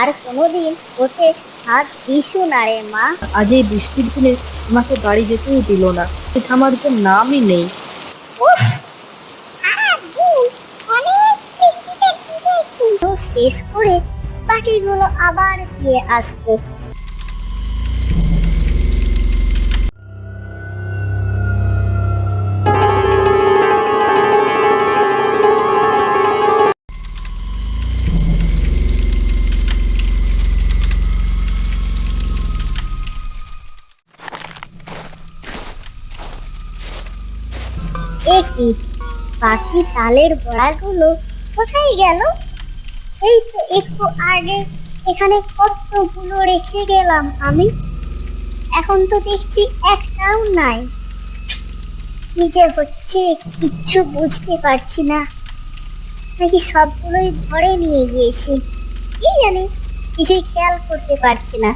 আর কোনোদিন ওতে হাত দিসু না রে মা। আজ এই বৃষ্টির দিনে তোমাকে বাড়ি যেতেও দিল না। আমার তো নামই নেই। শেষ করে বাকিগুলো আবার দিয়ে আসব। একই বাকি তালের বড়াগুলো কোথায় গেল? এই তো একটু আগে এখানে কতগুলো রেখে গেলাম আমি। এখন তো দেখছি একটাও নাই। যে হচ্ছে কিচ্ছু বুঝতে পারছি না। নাকি সবগুলোই ঘরে নিয়ে গিয়েছি। কি জানি, কিছুই খেয়াল করতে পারছি না।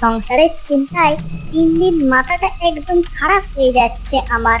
সংসারের চিন্তায় দিন দিন মাথাটা একদম খারাপ হয়ে যাচ্ছে আমার।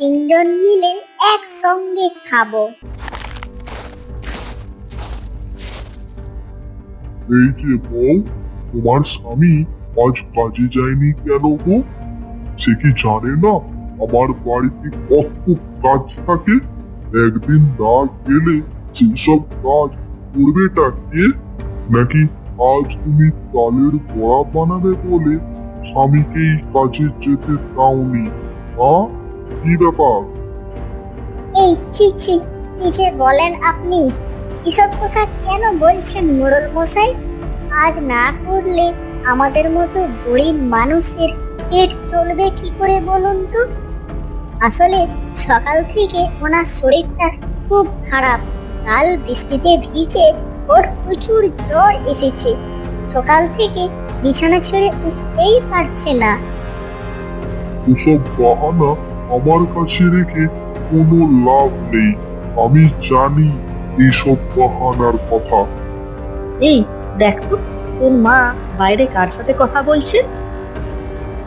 তিনজন মিলে একসঙ্গে খাব। এই যে বউ, তোমার স্বামী আজ কাজে যায়নি কেন গো? সে কি জানে না আমার বাড়িতে কত কাজ থাকে? একদিন না গেলে সেসব কাজ করবেটা কে নাকি আজ তুমি তালের বড়া বানাবে বলে স্বামীকেই কাজে যেতে দাওনি, আ? কি ব্যাপার? এই ছি ছি কি যে বলেন আপনি? এসব কথা কেন বলছেন মোড়ল মশাই? আজ না করলে আমাদের মতো গরিব মানুষের পেট চলবে কি করে বলুন তো? আসলে সকাল থেকে ওনার শরীরটা খুব খারাপ। কাল বৃষ্টিতে ভিজে ওর প্রচুর জ্বর এসেছে। সকাল থেকে বিছানা ছেড়ে উঠতেই পারছে না। ওসব বাহানা আমার কাছে রেখে কোনো লাভ নেই। আমি জানি এইসব বাহানার কথা। এই দেখ তো তোর মা বাইরে কার সাথে কথা বলছে?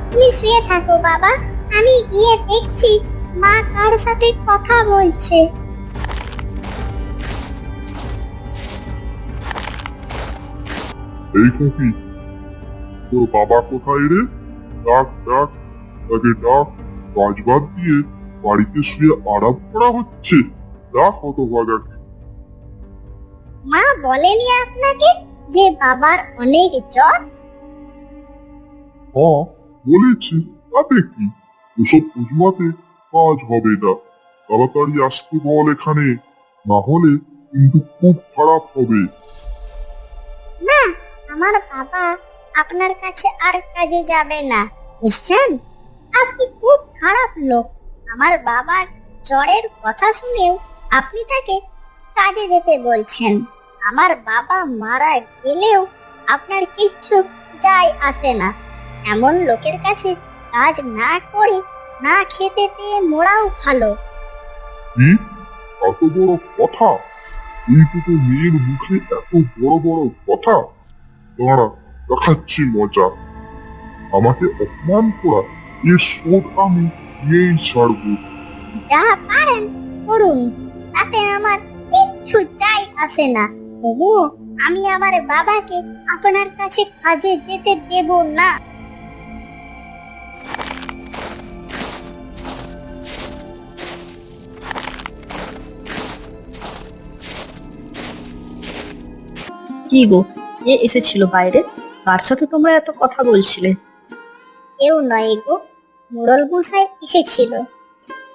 তুমি শুয়ে থাকো বাবা। আমি গিয়ে দেখছি মা কার সাথে কথা বলছে। এই খুকি তোর বাবা কোথায় রে? ডাক ডাক তাকে ডাক। কাজ বাদ দিয়ে বাড়িতে শুয়ে আরাম করা হচ্ছে। হতভাগাকে মা বলেনি আপনাকে যে বাবার অনেক জ্বর? হ্যাঁ বলেছি তাতে কি? ওসব অজুহাতে কাজ হবে না। তাড়াতাড়ি আসতে বল এখানে। না হলে কিন্তু খুব খারাপ হবে। না আমার বাবা আপনার কাছে আর কাজে যাবে না। বুঝছেন? আপনি খুব খারাপ লোক। আমার বাবার জ্বরের কথা শুনেও আপনি তাকে কাজে যেতে বলছেন। আমার বাবা মারা গেলেও আপনার কিচ্ছু যায় আসে না। এমন লোকের কাছে কাজ না করে না খেতে পেয়ে মোড়াও ভালো। কি? এত বড় কথা? এই মেয়ের মুখে এত বড় বড় কথা। দাঁড়া, দেখাচ্ছি মজা। আমাকে অপমান করা এর শোধ আমি নিয়েই ছাড়বো। যা পারেন করুন তাতে আমার কিচ্ছু চাই আসে না। তবুও আমি আমার বাবাকে আপনার কাছে কাজে যেতে দেব না। কি গো এ এসেছিল বাইরে? কার সাথে তোমরা এত কথা বলছিলে? কেউ নয় গো মোড়ল মশাই এসেছিল।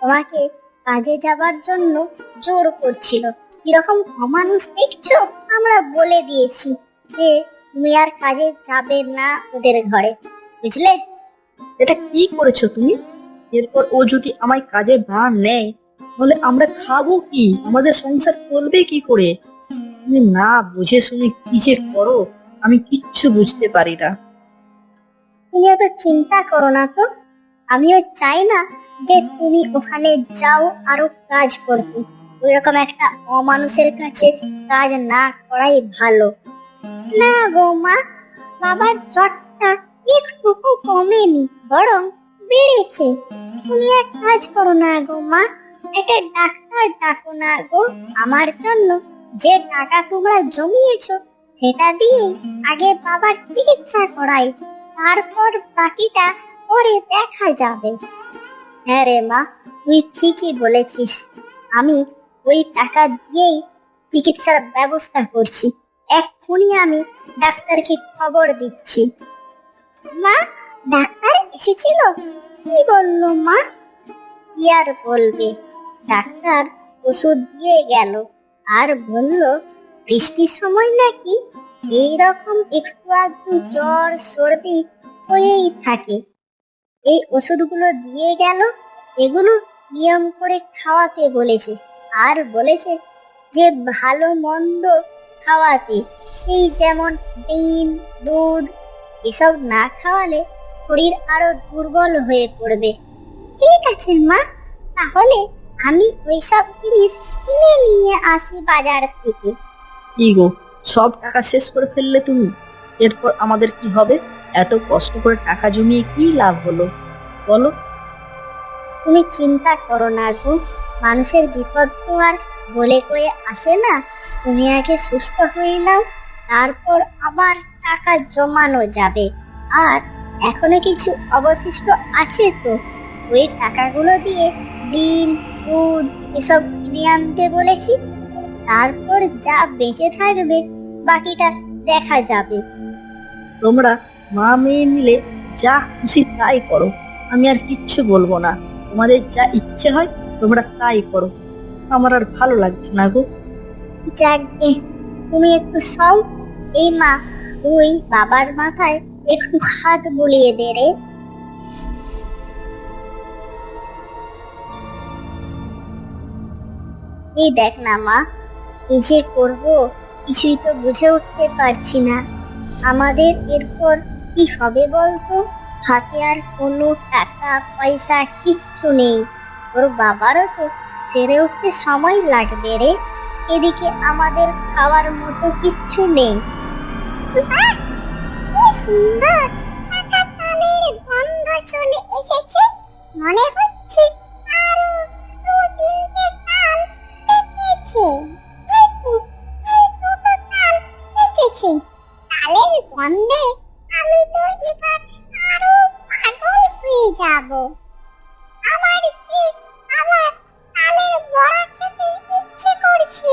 তোমাকে কাজে যাবার জন্য জোর করছিল। কীরকম অমানুষ দেখছ? আমরা বলে দিয়েছি যে তুমি আর কাজে যাবে না ওদের ঘরে। বুঝলে? এটা কি করেছ তুমি? এরপর ও যদি আমায় কাজে না নেয় তাহলে আমরা খাব কি? আমাদের সংসার চলবে কি করে? তুমি না বুঝে শুনে কি যে করো আমি কিচ্ছু বুঝতে পারি না। তুমি অত চিন্তা করো না তো। আমিও চাই না যে তুমি ওখানে যাও আরও কাজ করতে। ওইরকম একটা অমানুষের কাছে কাজ না করাই ভালো। না গো মা, বাবার জ্বরটা একটুকু কমেনি, বরং বেড়েছে। তুমি এক কাজ করো না গো মা, একটা ডাক্তার ডাকো না গো। আমার জন্য যে টাকা তোমরা জমিয়েছো, সেটা দিয়ে আগে বাবার চিকিৎসা করাই। তারপর বাকিটা পরে দেখা যাবে। হ্যাঁ রে মা, তুই ঠিকই বলেছিস। আমি ওই টাকা দিয়েই চিকিৎসার ব্যবস্থা করছি। এক্ষুনি আমি ডাক্তারকে খবর দিচ্ছি। মা, ডাক্তার এসেছিল? কি বলল মা? কি আর বলবে? ডাক্তার ওষুধ দিয়ে গেল। আর বলল, বৃষ্টির সময় নাকি এইরকম একটু আধটু জ্বর, সর্দি হয়েই থাকে। এই ওষুধগুলো দিয়ে গেল, এগুলো নিয়ম করে খাওয়াতে বলেছে। আর বলেছে যে ভালো মন্দ খাওয়াতে। এই যেমন ডিম, দুধ, এসব না খাওয়ালে শরীর আরও দুর্বল হয়ে পড়বে। ঠিক আছে মা, তাহলে আমি ওইসব জিনিস কিনে নিয়ে আসি বাজার থেকে। কি গো, সব টাকা শেষ করে ফেললে তুমি? এরপর আমাদের কি হবে? এত কষ্ট করে টাকা জমিয়ে কি লাভ হলো? বলো। তুমি চিন্তা করো না গো মানুষের বিপদ তো আর বলে কয়ে আসে না। তুমি আগে সুস্থ হয়ে নাও তারপর আবার টাকা জমানো যাবে। আর এখনও কিছু অবশিষ্ট আছে তো? ওই টাকাগুলো দিয়ে ডিম দুধ এসব কিনে আনতে বলেছি। তারপর যা বেঁচে থাকবে বাকিটা দেখা যাবে। তোমরা মা মেয়ে মিলে যা খুশি তাই করো। আমি আর কিচ্ছু বলব না। তোমাদের যা ইচ্ছে হয়, তোমরা তাই করো। আমার আর ভালো লাগছে না গো। যাকগে তুমি একটু সও এই মা, তুই বাবার মাথায় একটু হাত বুলিয়ে দে রে। এই দেখ না মা, কি যে করব, কিছুই তো বুঝে উঠতে পারছি না। আমাদের এরপর কি হবে বলতো? হাতে আর কোনো টাকা, পয়সা কিচ্ছু নেই। ওর বাবারও তো সেরে উঠতে সময় লাগবে রে। এদিকে আমাদের খাওয়ার মতো কিচ্ছু নেই। কি সুন্দর! টাকা তালের গন্ধ চলে এসেছে, মনে হচ্ছে আরও দু তিনটে তাল পেকেছে। তালের গন্ধে যাব। আমার কি আমার আলের বড়া খেতে ইচ্ছে করছে?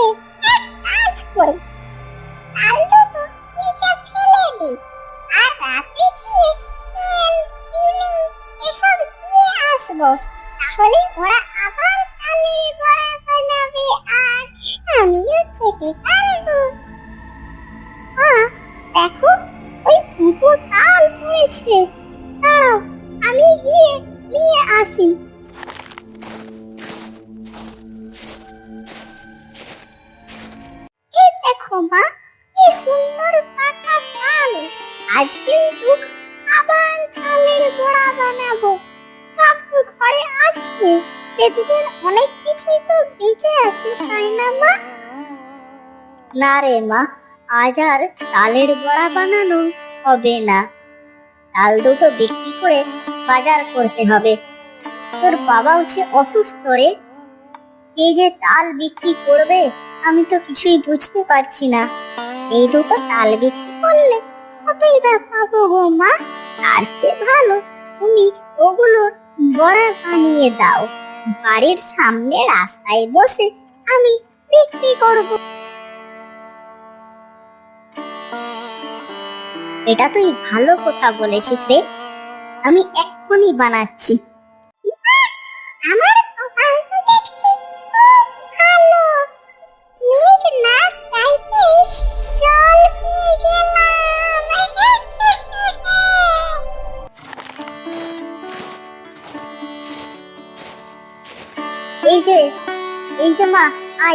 ঘরে আছে। অনেক কিছুই তো বেঁচে আছে, তাই না মা? না রে মা, আজ আর তালের বড়া বানানো হবে না। দুটো বিক্রি করে বাজার করতে হবে। তোর অসুস্থ রে। এই যে তাল বিক্রি করবে, আমি তো কিছুই বুঝতে পারছি না। এই দুটো তাল বিক্রি করলে কতই বা পাবো গো মা? তার চেয়ে ভালো তুমি ওগুলোর বড়া বানিয়ে দাও। বাড়ির সামনে রাস্তায় বসে আমি বিক্রি করব। এটা তুই ভালো কথা বলেছিস রে। আমি এক্ষুনি বানাচ্ছি।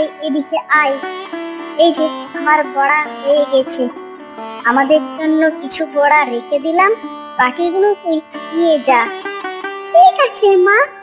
আয়, এদিকে আয়। এই যে, আমার বড়া হয়ে গেছে। আমাদের জন্য কিছু বড়া রেখে দিলাম, বাকিগুলো তুই নিয়ে যা। ঠিক আছে, মা।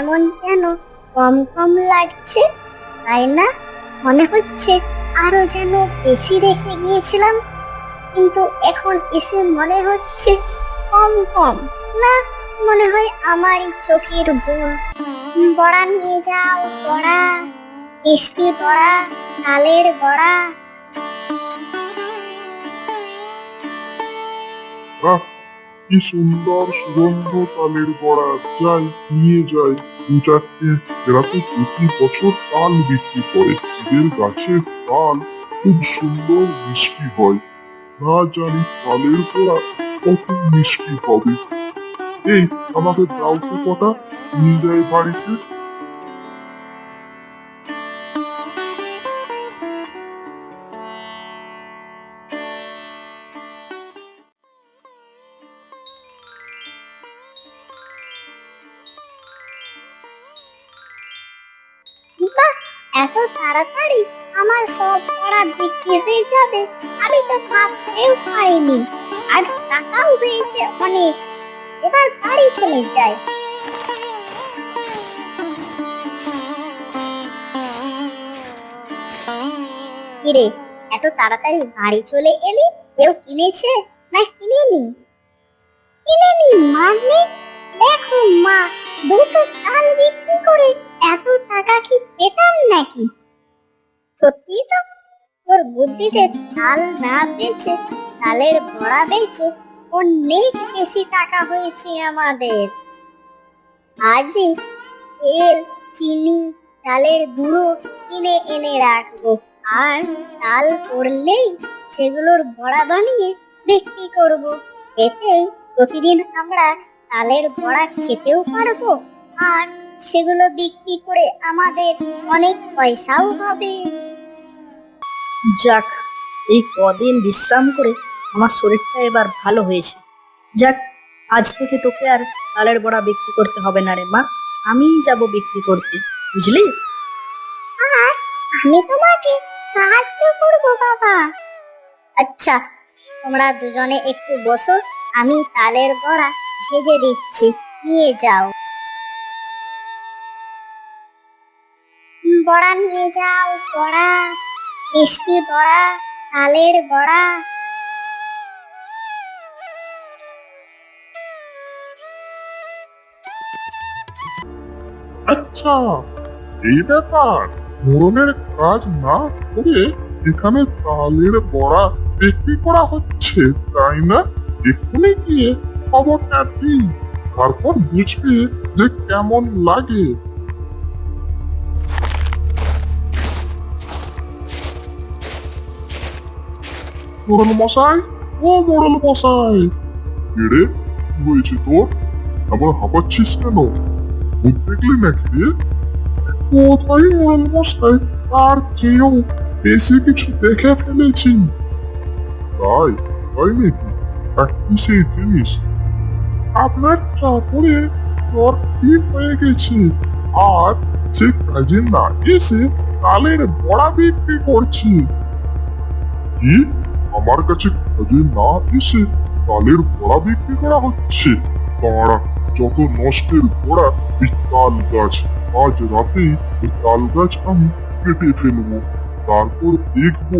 কেমন যেন কম কম লাগছে, তাই না? মনে হচ্ছে আরও যেন বেশি রেখে গিয়েছিলাম। কিন্তু এখন এসে মনে হচ্ছে কম কম, না? মনে হয় আমারই চোখের ভুল বড়া নিয়ে যাও, বড়া। মিষ্টি বড়া তালের বড়া। কি সুন্দর সুগন্ধ তালের বড়া যাই নিয়ে যাই দু চারটে এরা তো প্রতি বছর তাল বিক্রি করে এদের গাছের তাল। খুব সুন্দর মিষ্টি হয়। না জানি তালের বড়া কত মিষ্টি হবে। এই, আমাকে দাও তো কটা। নিয়ে যায় বাড়িতে। পড়া বিক্রি হয়ে যাবে, আমি তো ভাবতেও পারিনি। আর টাকাও হয়েছে অনেক। এবার বাড়ি চলে যাই। কিরে, এত তাড়াতাড়ি বাড়ি চলে এলি? কেউ কিনেছে না কিনেনি? কিনেনি মানে? দেখো মা, দুটো তাল বিক্রি করে এত টাকা কি পেতাম নাকি? সত্যি তো তোর বুদ্ধিতে তাল না বেচে, তালের বড়া বেচে অনেক বেশি টাকা হয়েছে আমাদের। আজই তেল, চিনি চালের গুঁড়ো কিনে এনে রাখব। আর তাল পড়লেই সেগুলোর বড়া বানিয়ে বিক্রি করব। এতেই প্রতিদিন আমরা তালের বড়া খেতেও পারব আর সেগুলো বিক্রি করে আমাদের অনেক পয়সাও হবে। যাক, এই কদিন বিশ্রাম করে আমার শরীরটা এবার ভালো হয়েছে। যাক, আজ থেকে তোকে আর তালের বড়া বিক্রি করতে হবে না রে মা, আমিই যাব বিক্রি করতে, বুঝলি? আর আমি তোমাকে সাহায্য করব, বাবা। আচ্ছা তোমরা দুজনে একটু বসো, আমি তালের বড়া ভেজে দিচ্ছি, নিয়ে যাও। বড়া নিয়ে যাও, বড়া। মিষ্টি বড়া, তালের বড়া। আচ্ছা এই ব্যাপার মোড়নের কাজ না করে এখানে তালের বড়া বিক্রি করা হচ্ছে, তাই না? এক্ষুনি গিয়ে খবরটা দিই, তারপর বুঝবি যে কেমন লাগে। মোড়ল মশাই ও মোড়ল মশাই। এরে হয়েছে তোর? আবার হাঁপাচ্ছিস কেন? ভূত দেখলি নাকি রে? কোথায় মোড়ল মশাই? আর কেউ বেশি কিছু দেখে ফেলেছি। তাই? তাই নাকি? কি সেই জিনিস? আপনার চাকরে জ্বর ঠিক হয়ে গেছে। আর সে কাজে না এসে তালের বড়া বিক্রি করছি। কি? আমার কাছে কাজে না এসে তালের বড়া বিক্রি করা হচ্ছে, তারা যত নষ্টের গোড়া এই তাল গাছ, আজ রাতেই এই তাল গাছ আমি কেটে ফেলব। তারপর দেখব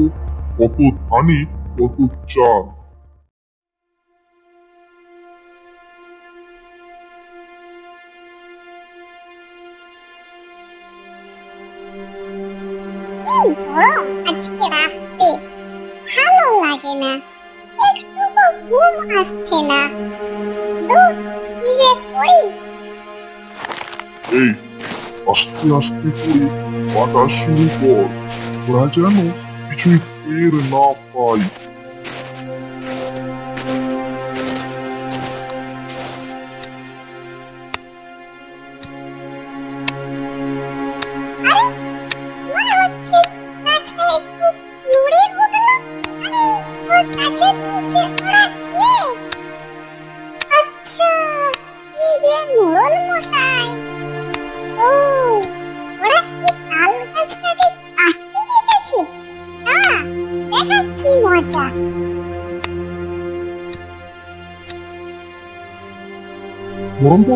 কত ধানে, কত চাল। আজকে রাতে না। একটু ঘুম আসছে না। দূর কি যে করি এই, আস্তে আস্তে করে বাতাস শুরু কর। ওরা যেন কিছুই টের না পায়।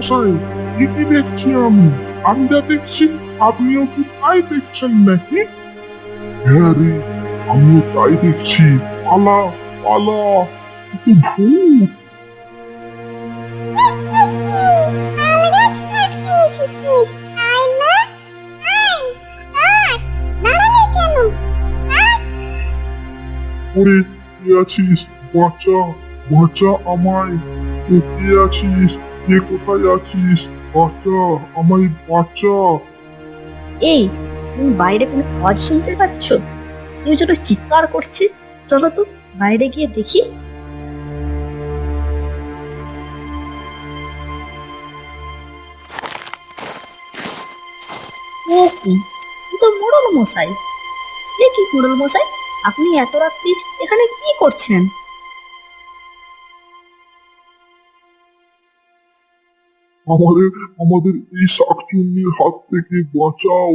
মশাই কি দেখছি আমি। আমি যা দেখছি, আপনিও কি তাই দেখছেন নাকি? হ্যাঁ রে, আমিও তাই দেখছি। পালা পালা ভূত। ওরে কে আছিস? বাঁচা বাঁচা আমায়। কে আছিস? কে কোথায় আছিস? বাঁচা আমায় বাঁচা এই, তুমি বাইরে কোনো আওয়াজ শুনতে পাচ্ছ? কেউ যেন চিৎকার করছে চলো তো বাইরে গিয়ে দেখি। ও কি? তো মোড়ল মশাই। এ কি মোড়ল মশাই? আপনি এত রাত্রি এখানে কি করছেন? আমাদের আমাদের এই শাকচুন্নির হাত থেকে বাঁচাও।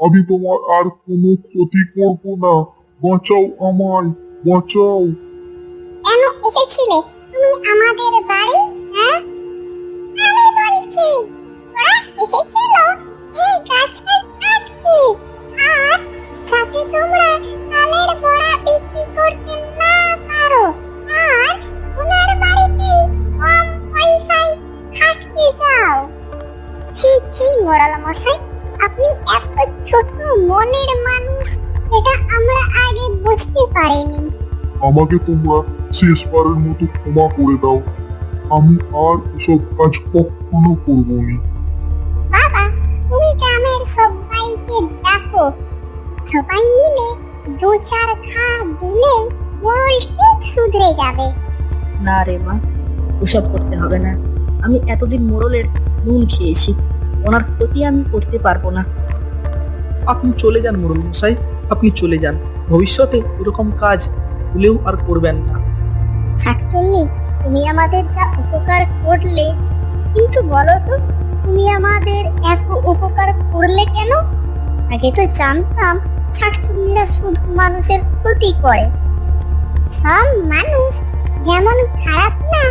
আমি তোমার আর কোনো ক্ষতি করব না। বাঁচাও আমায়, বাঁচাও। কেন এসেছিলে? তুমি আমাদের বাড়ি হ্যাঁ? আমি বলছি, ওরা এসেছিল এই গাছটা কাটতে আর যাতে তোমরা তালের আমাকে তোমরা শেষবারের মতো ক্ষমা করে দাও। আমি আর এসব কাজ কখনো করব না বাবা তুমি গ্রামের সবাইকে ডাকো। সবাই মিলে দু চার খা দিলে ঠিক শুধরে যাবে। না রে মা ওসব করতে হবে না। আমি এতদিন মোড়লের নুন খেয়েছি ওনার ক্ষতি আমি করতে পারব না। আপনি চলে যান মোড়ল মশাই আপনি চলে যান। ভবিষ্যতে এরকম কাজ ভুলেও আর করবেন না। শাকচুন্নি তুমি আমাদের যা উপকার করলে, কিন্তু বলো তো তুমি আমাদের এত উপকার করলে কেন? আগে তো জানতাম শাকচুন্নিরা শুধু মানুষের ক্ষতি করে। সব মানুষ যেমন খারাপ না,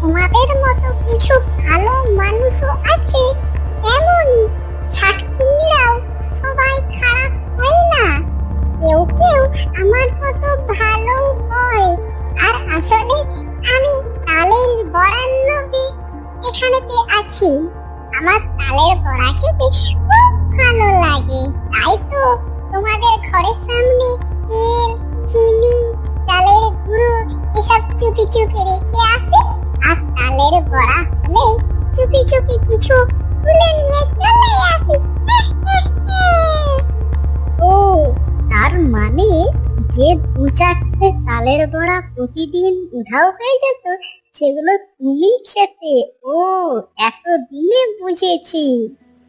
তোমাদের মতো কিছু ভালো মানুষও আছে তেমনই শাকচুন্নিরাও সবাই খারাপ হয় না। কেউ কেউ আমার মতো ভালো হয়। আর আসলে আমি তালের বড়ার লোভে। এখানেতে আছি। আমার তালের বড়া খেতে খুব ভালো লাগে। তাই তো তোমাদের ঘরের সামনে তেল, চিনি, চালের গুঁড়ো এসব চুপি চুপি রেখে আসি। আর তালের বড়া হলে চুপি চুপি কিছু তুলে নিয়ে চলে আসি। ও তার মানে যে দু চারটে তালের বড়া প্রতিদিন উধাও হয়ে যেত, সেগুলো তুমি খেতে ও এতদিনে বুঝেছি।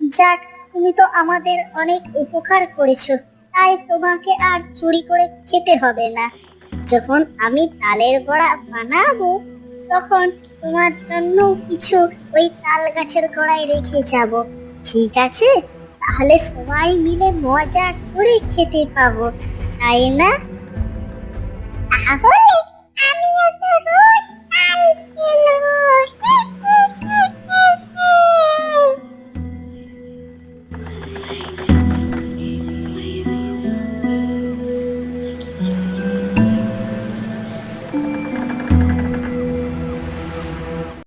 যাক, তুমি তো আমাদের অনেক উপকার করেছ, তাই তোমাকে আর চুরি করে খেতে হবে না। যখন আমি তালের বড়া বানাবো, তখন তোমার জন্য কিছু ওই তাল গাছের গোড়ায় রেখে যাব। ঠিক আছে? তাহলে সবাই মিলে মজা করে খেতে পাবো তাই না? তাহলে আমি রোজ